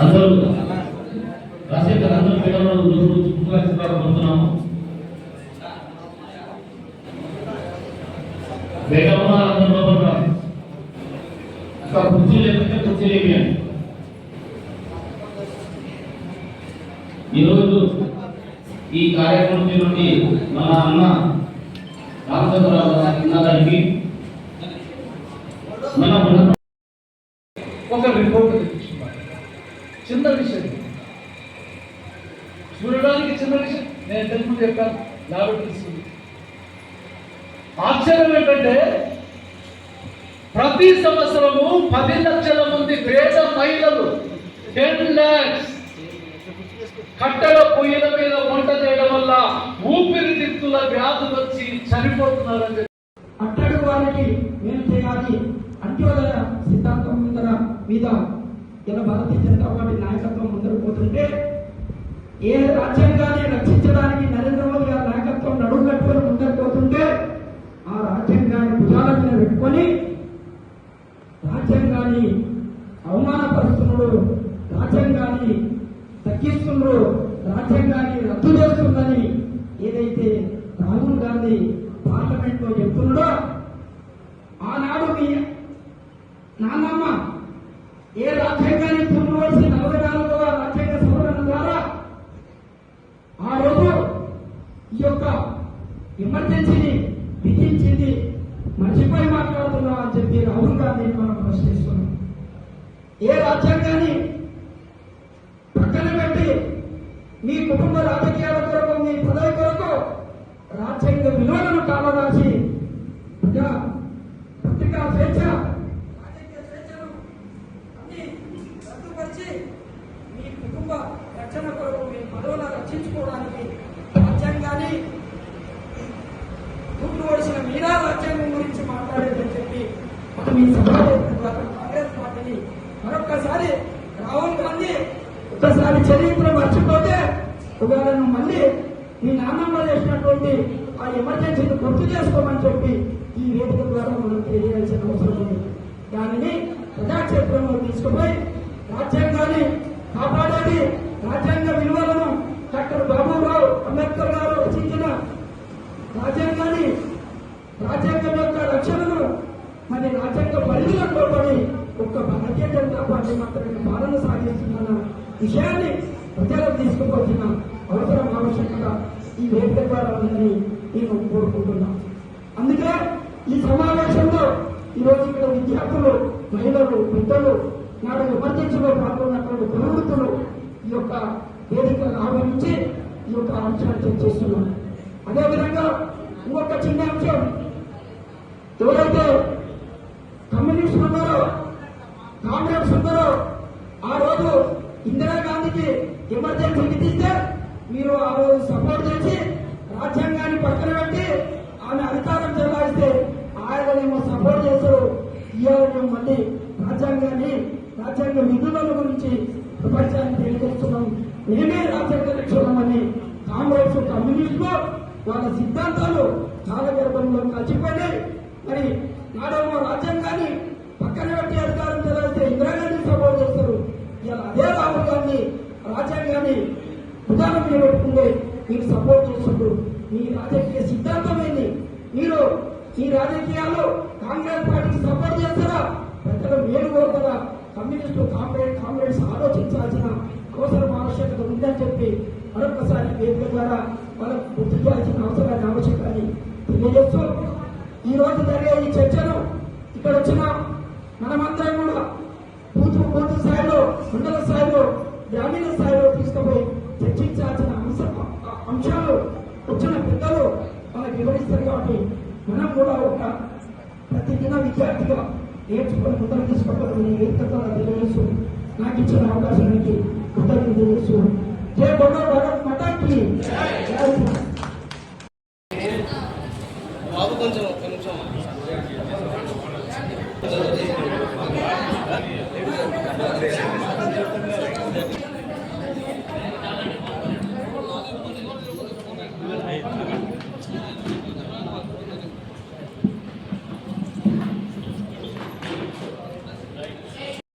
అందరూ రాజశేఖర్ అందరూ పిల్లలు శుభాకాంక్షలు పొందుతున్నాము లేకపోతే కుర్చీ లేపియండి. ఈ కార్యక్రమం నుండి మన అన్న రామచంద్రరావు గారికి ఒక రిపోర్ట్ తెప్పించుకున్నాను చిన్న విషయం. చూడడానికి చిన్న విషయం. నేను తెలుగు చెప్పాను. లాబొరేటరీస్ ఆశ్చర్యం ఏంటంటే ప్రతి సంవత్సరము పది లక్షల మంది పేద మహిళలు టెన్ ల్యాక్స్ కట్టెల పొయ్యిల మీద వంట చేయడం వల్ల ఊపిరితిత్తుల వ్యాధులు వచ్చి చనిపోతున్నారని చెప్పి. అట్టడు వారికి మేలు చేయాలి? అంత్యోదయ సిద్ధాంతం ముందర మీద ఇలా భారతీయ జనతా పార్టీ నాయకత్వం ముందరు పోతుంటే ఏ రాజ్యాంగాన్ని రక్షించడానికి నరేంద్ర మోదీ గారి నాయకత్వం నడుము కట్టుకొని ముందరు పోతుంటే ఆ రాజ్యాంగాన్ని భుజాల మీద పెట్టుకొని రాజ్యాంగాన్ని అవమానపరుస్తున్నాడు రాజ్యాంగాన్ని తగ్గిస్తున్నాడు రాజ్యాంగాన్ని రద్దు చేస్తుందని ఏదైతే రాహుల్ గాంధీ పార్లమెంట్లో చెప్తున్నాడో ఆనాడు మీ నాన్నమ్మ ఏ రాజ్యాంగాన్ని పునర్వలసి నలభై నాలుగవ రాజ్యాంగ సవరణ ద్వారా? ఆ రోజు ఈ యొక్క ఎమర్జెన్సీని విధించింది మర్చిపోయి మాట్లాడుతున్నాం అని చెప్పి రాహుల్ గాంధీని మనం ప్రశ్నిస్తున్నాం ఏ రాజ్యాంగాన్ని పక్కన పెట్టి మీ కుటుంబ రాజకీయాల కొరకు మీ పదవి కొరకు రాజ్యాంగ విలువలను కాలరాసి ప్రజా పత్రికా స్వేచ్ఛ రాజకీయ స్వేచ్ఛను అన్ని రద్దుపరిచి మీ కుటుంబ రక్షణ కొరకు మీ పదవుల రక్షించుకోవడానికి రాజ్యాంగాన్ని గుర్తు ఓడిసిన మీరా రాజ్యాంగం గురించి మాట్లాడేదని చెప్పి మనం ఈ సమావేశం ద్వారా కాంగ్రెస్ పార్టీని మరొక్కసారి రాహుల్ గాంధీ ఒక్కసారి చరిత్ర మర్చిపోతే ఒకవేళ నువ్వు మళ్ళీ మీ నాన్నమ్మ చేసినటువంటి ఆ ఎమర్జెన్సీని గుర్తు చేసుకోమని చెప్పి ఈ వేదిక ద్వారా మనం తెలియాల్సిన అవసరం ఉంది. దానిని ప్రజాక్షేత్రంలో తీసుకుపోయి రాజ్యాంగాన్ని కాపాడాలి. రాజ్యాంగ విలువలను డాక్టర్ బాబురావు అంబేద్కర్ గారు రచించిన రాజ్యాంగాన్ని రాజ్యాంగం యొక్క రక్షణను మరి రాజ్యాంగ పరిధిలో లోపడి ఒక్క భారతీయ జనతా పార్టీ మాత్రమే పాలన సాగిస్తుందన్న విషయాన్ని ప్రజలకు తీసుకుపోతున్నాం. అవసరం ఆవశ్యకత ఈ వేదిక ద్వారా ఉందని నేను కోరుకుంటున్నా అందుకే ఈ సమావేశంలో ఈరోజు ఇక్కడ విద్యార్థులు మహిళలు పెద్దలు నాడు ఎమర్జెన్సీలో పాల్గొన్నటువంటి ప్రవృత్తులు ఈ యొక్క వేదిక ఆహ్వానించి ఈ యొక్క అంశాన్ని చేస్తున్నారు. అదేవిధంగా ఇంకొక చిన్న అంశం ఎవరైతే కమ్యూనిస్టులు ఉన్నారో కాంగ్రెస్ ఉన్నారో ఆ రోజు ఇందిరాగాంధీకి ఎమర్జెన్సీ విధిస్తే మీరు ఆ రోజు సపోర్ట్ చేసి రాజ్యాంగాన్ని పక్కన పెట్టి ఆమె అధికారం చెల్లాయిస్తే ఆయనేమో సపోర్ట్ చేశారు. ఇవాళ మళ్ళీ రాజ్యాంగాన్ని రాజ్యాంగ నిధులను గురించి ప్రపంచాన్ని తెలియజేస్తున్నాం. మేమే రాజ్యాంగ రక్షణమని కాంగ్రెస్ కమ్యూనిస్టులు వాళ్ళ సిద్ధాంతాలు కాలగర్భంలో కలిసిపోయి మరి నాడేమో రాజ్యాంగాన్ని పక్కన పెట్టి అధికారం చెల్లాయిస్తే ఇందిరాగాంధీ సపోర్ట్ చేస్తారు ఇలా అదే రాహుల్ గాంధీ రాజ్యాంగాన్ని విధానం మీరు సపోర్ట్ చేస్తుండ్రు మీ రాజకీయ సిద్ధాంతం ఏంది? మీరు ఈ రాజకీయాల్లో కాంగ్రెస్ పార్టీకి సపోర్ట్ చేస్తారా? ప్రజలు మేలు కోరుతారా? కమ్యూనిస్టు కామ్రేడ్ కామ్రేడ్స్ ఆలోచించాల్సిన అవసరం ఆవశ్యకత ఉందని చెప్పి మరొకసారి వేదిక ద్వారా మనం గుర్తు చేయాల్సిన అవసరాన్ని ఆవశ్యకాన్ని తెలియజేస్తూ ఈ రోజు జరిగే ఈ చర్చను ఇక్కడ వచ్చిన మనమందరం కూడా బూత్ బూత్ స్థాయిలో మండల స్థాయిలో గ్రామీణ స్థాయిలో తీసుకుపోయి చర్చించాల్సిన అంశ అంశాలు వచ్చిన పెద్దలు మనకు వివరిస్తారు కాబట్టి మనం కూడా ఒక ప్రతిదిన విద్యార్థిగా నేర్చుకొని ముందర తీసుకోవాలని వేదిక తెలియజేస్తూ నాకు ఇచ్చిన అవకాశానికి కృతజ్ఞతలు తెలియజేస్తూ జయ బొమ్మ భగత్ మతాకి జై బాబు కొంచెం ఒక్క నిమిషం జై